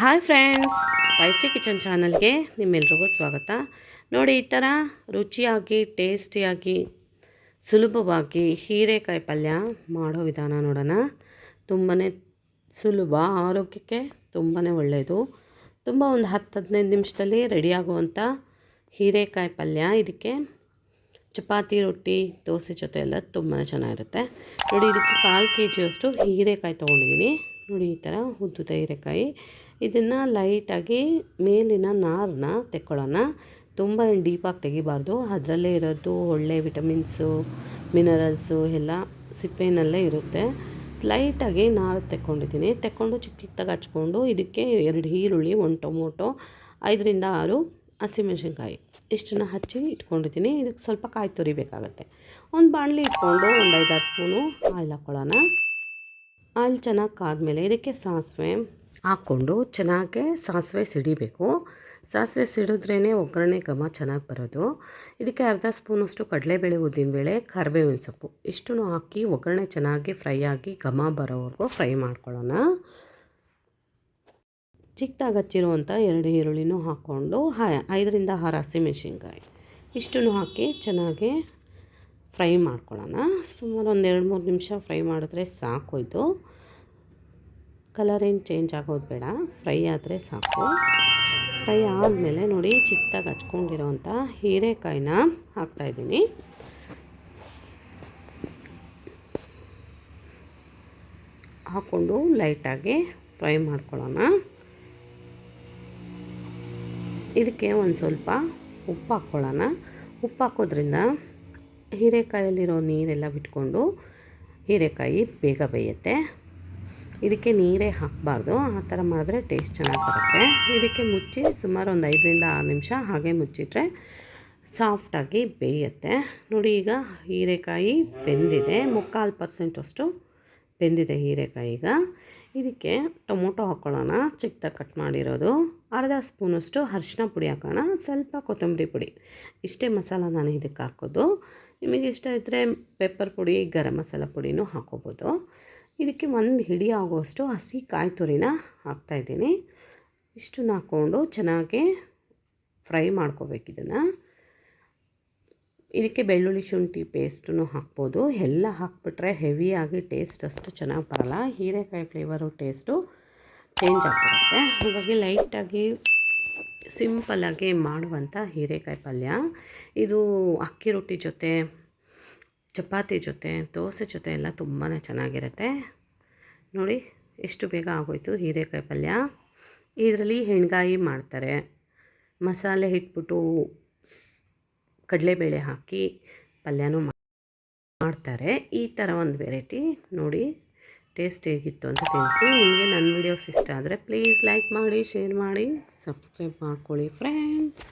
Hi friends, spicy kitchen ಚಾನಲ್ಗೆ ನಿಮ್ಮೆಲ್ರಿಗೂ ಸ್ವಾಗತ. ನೋಡಿ, ಈ ಥರ ರುಚಿಯಾಗಿ, ಟೇಸ್ಟಿಯಾಗಿ, ಸುಲಭವಾಗಿ ಹೀರೆಕಾಯಿ ಪಲ್ಯ ಮಾಡೋ ವಿಧಾನ ನೋಡೋಣ. ತುಂಬಾ ಸುಲಭ, ಆರೋಗ್ಯಕ್ಕೆ ತುಂಬಾ ಒಳ್ಳೆಯದು. ತುಂಬ ಒಂದು ಹತ್ತು ಹದಿನೈದು ನಿಮಿಷದಲ್ಲಿ ರೆಡಿಯಾಗುವಂಥ ಹೀರೆಕಾಯಿ ಪಲ್ಯ. ಇದಕ್ಕೆ ಚಪಾತಿ, ರೊಟ್ಟಿ, ದೋಸೆ ಜೊತೆ ಎಲ್ಲ ತುಂಬಾ ಚೆನ್ನಾಗಿರುತ್ತೆ. ನೋಡಿ, ಇದಕ್ಕೆ ಕಾಲು ಕೆ ಜಿಯಷ್ಟು ಹೀರೆಕಾಯಿ ತೊಗೊಂಡಿದ್ದೀನಿ. ನೋಡಿ, ಈ ಥರ ಉದ್ದುದ ಹೀರೆಕಾಯಿ. ಇದನ್ನು ಲೈಟಾಗಿ ಮೇಲಿನ ನಾರನ್ನ ತೆಕ್ಕೊಳ್ಳೋಣ. ತುಂಬ ಏನು ಡೀಪಾಗಿ ತೆಗಿಬಾರ್ದು. ಅದರಲ್ಲೇ ಇರೋದು ಒಳ್ಳೆ ವಿಟಮಿನ್ಸು, ಮಿನರಲ್ಸು ಎಲ್ಲ ಸಿಪ್ಪೆನಲ್ಲೇ ಇರುತ್ತೆ. ಲೈಟಾಗಿ ನಾರು ತೆಕ್ಕೊಂಡಿದ್ದೀನಿ. ತೆಕ್ಕೊಂಡು ಚಿಕ್ಕ ಚಿಕ್ಕದಾಗಿ ಹಚ್ಕೊಂಡು ಇದಕ್ಕೆ ಎರಡು ಈರುಳ್ಳಿ, ಒಂದು ಟೊಮೊಟೊ, ಐದರಿಂದ ಆರು ಹಸಿಮೆಣ್ಸಿನ್ಕಾಯಿ ಇಷ್ಟನ್ನು ಹಚ್ಚಿ ಇಟ್ಕೊಂಡಿದ್ದೀನಿ. ಇದಕ್ಕೆ ಸ್ವಲ್ಪ ಕಾಯಿ ತುರಿಬೇಕಾಗತ್ತೆ. ಒಂದು ಬಾಣಲಿ ಇಟ್ಕೊಂಡು ಒಂದು ಐದಾರು ಸ್ಪೂನು ಆಯಿಲ್ ಹಾಕ್ಕೊಳ್ಳೋಣ. ಆಯಿಲ್ ಚೆನ್ನಾಗಿ ಕಾದ್ಮೇಲೆ ಇದಕ್ಕೆ ಸಾಸಿವೆ ಹಾಕ್ಕೊಂಡು ಚೆನ್ನಾಗಿ ಸಾಸಿವೆ ಸಿಡಿಬೇಕು. ಸಾಸಿವೆ ಸಿಡಿದ್ರೇ ಒಗ್ಗರಣೆ ಘಮ ಚೆನ್ನಾಗಿ ಬರೋದು. ಇದಕ್ಕೆ ಅರ್ಧ ಸ್ಪೂನಷ್ಟು ಕಡಲೆಬೇಳೆ ಉದ್ದಿನಬೇಳೆ ಕರಿಬೇವಿನ ಸೊಪ್ಪು. ಇಷ್ಟನ್ನು ಹಾಕಿ ಒಗ್ಗರಣೆ ಚೆನ್ನಾಗಿ ಫ್ರೈ ಆಗಿ ಘಮ ಬರೋವರೆಗೂ ಫ್ರೈ ಮಾಡ್ಕೊಳ್ಳೋಣ. ಚಿಕ್ಕದಾಗಿ ಹಚ್ಚಿರುವಂಥ ಎರಡು ಈರುಳ್ಳಿನೂ ಹಾಕ್ಕೊಂಡು ಹಾ ಐದರಿಂದ ಆರು ಹಸಿಮೆಣ್ಸಿನ್ಕಾಯಿ. ಇಷ್ಟನ್ನು ಹಾಕಿ ಚೆನ್ನಾಗಿ ಫ್ರೈ ಮಾಡ್ಕೊಳ್ಳೋಣ. ಸುಮಾರು ಒಂದು ಎರಡು ಮೂರು ನಿಮಿಷ ಫ್ರೈ ಮಾಡಿದ್ರೆ ಸಾಕು ಇದು. ಕಲರ್ ಏನು ಚೇಂಜ್ ಆಗೋದು ಬೇಡ. ಫ್ರೈ ಆದರೆ ಸಾಕು. ಫ್ರೈ ಆದಮೇಲೆ ನೋಡಿ ಚಿಕ್ಕದಾಗಿ ಹಚ್ಕೊಂಡಿರೋವಂಥ ಹೀರೆಕಾಯಿನ ಹಾಕ್ತಾಯಿದ್ದೀನಿ ಹಾಕ್ಕೊಂಡು ಲೈಟಾಗಿ ಫ್ರೈ ಮಾಡ್ಕೊಳ್ಳೋಣ. ಇದಕ್ಕೆ ಒಂದು ಸ್ವಲ್ಪ ಉಪ್ಪು ಹಾಕ್ಕೊಳ್ಳೋಣ. ಉಪ್ಪು ಹಾಕೋದ್ರಿಂದ ಹೀರೆಕಾಯಲ್ಲಿರೋ ನೀರೆಲ್ಲ ಬಿಟ್ಕೊಂಡು ಹೀರೆಕಾಯಿ ಬೇಗ ಬೇಯುತ್ತೆ. ಇದಕ್ಕೆ ನೀರೇ ಹಾಕಬಾರ್ದು. ಆ ಥರ ಮಾಡಿದ್ರೆ ಟೇಸ್ಟ್ ಚೆನ್ನಾಗಿ ಬರುತ್ತೆ. ಇದಕ್ಕೆ ಮುಚ್ಚಿ ಸುಮಾರು ಒಂದು ಐದರಿಂದ ಆರು ನಿಮಿಷ ಹಾಗೆ ಮುಚ್ಚಿಟ್ರೆ ಸಾಫ್ಟಾಗಿ ಬೇಯುತ್ತೆ. ನೋಡಿ ಈಗ ಹೀರೆಕಾಯಿ ಬೆಂದಿದೆ. ಮುಕ್ಕಾಲು ಪರ್ಸೆಂಟಷ್ಟು ಬೆಂದಿದೆ ಹೀರೆಕಾಯಿ ಈಗ. ಇದಕ್ಕೆ ಟೊಮೊಟೊ ಹಾಕ್ಕೊಳ್ಳೋಣ ಚಿಕ್ಕದಾಗಿ ಕಟ್ ಮಾಡಿರೋದು. ಅರ್ಧ ಸ್ಪೂನಷ್ಟು ಅರಿಶಿನ ಪುಡಿ ಹಾಕೋಣ. ಸ್ವಲ್ಪ ಕೊತ್ತಂಬರಿ ಪುಡಿ. ಇಷ್ಟೇ ಮಸಾಲ ನಾನು ಇದಕ್ಕೆ ಹಾಕೋದು. ನಿಮಗೆ ಇಷ್ಟ ಇದ್ದರೆ ಪೆಪ್ಪರ್ ಪುಡಿ, ಗರಂ ಮಸಾಲ ಪುಡಿನೂ ಹಾಕೋಬೋದು. ಇದಕ್ಕೆ ಒಂದು ಹಿಡಿ ಆಗುವಷ್ಟು ಹಸಿ ಕಾಯಿ ತುರಿನ ಹಾಕ್ತಾಯಿದ್ದೀನಿ ಇಷ್ಟನ್ನು ಹಾಕ್ಕೊಂಡು ಚೆನ್ನಾಗಿ ಫ್ರೈ ಮಾಡ್ಕೋಬೇಕು ಇದನ್ನು. ಇದಕ್ಕೆ ಬೆಳ್ಳುಳ್ಳಿ ಶುಂಠಿ ಪೇಸ್ಟನ್ನು ಹಾಕ್ಬೋದು. ಎಲ್ಲ ಹಾಕ್ಬಿಟ್ರೆ ಹೆವಿಯಾಗಿ ಟೇಸ್ಟ್ ಅಷ್ಟು ಚೆನ್ನಾಗಿ ಬರಲ್ಲ. ಹೀರೆಕಾಯಿ ಫ್ಲೇವರು ಟೇಸ್ಟು ಚೇಂಜ್ ಆಗ್ತಿರುತ್ತೆ ಹಾಗಾಗಿ ಲೈಟಾಗಿ ಸಿಂಪಲ್ಲಾಗಿ ಮಾಡುವಂಥ ಹೀರೆಕಾಯಿ ಪಲ್ಯ. ಇದು ಅಕ್ಕಿ ರೊಟ್ಟಿ ಜೊತೆ ಚಪಾತಿ ಜೊತೆ, ದೋಸೆ ಜೊತೆ ಎಲ್ಲ ತುಂಬಾ ಚೆನ್ನಾಗಿರುತ್ತೆ. ನೋಡಿ, ಎಷ್ಟು ಬೇಗ ಆಗೋಯ್ತು ಹೀರೆಕಾಯಿ ಪಲ್ಯ. ಇದರಲ್ಲಿ ಹೆಣ್ಗಾಯಿ ಮಾಡ್ತಾರೆ. ಮಸಾಲೆ ಇಟ್ಬಿಟ್ಟು ಕಡಲೆಬೇಳೆ ಹಾಕಿ ಪಲ್ಯನೂ ಮಾಡ್ತಾರೆ. ಈ ಥರ ಒಂದು ವೆರೈಟಿ. ನೋಡಿ, ಟೇಸ್ಟ್ ಹೇಗಿತ್ತು ಅಂತ ತಿಳಿಸಿ. ನಿಮಗೆ ನನ್ನ ವೀಡಿಯೋಸ್ ಇಷ್ಟ ಆದರೆ ಪ್ಲೀಸ್ ಲೈಕ್ ಮಾಡಿ, ಶೇರ್ ಮಾಡಿ, ಸಬ್ಸ್ಕ್ರೈಬ್ ಮಾಡ್ಕೊಳ್ಳಿ ಫ್ರೆಂಡ್ಸ್.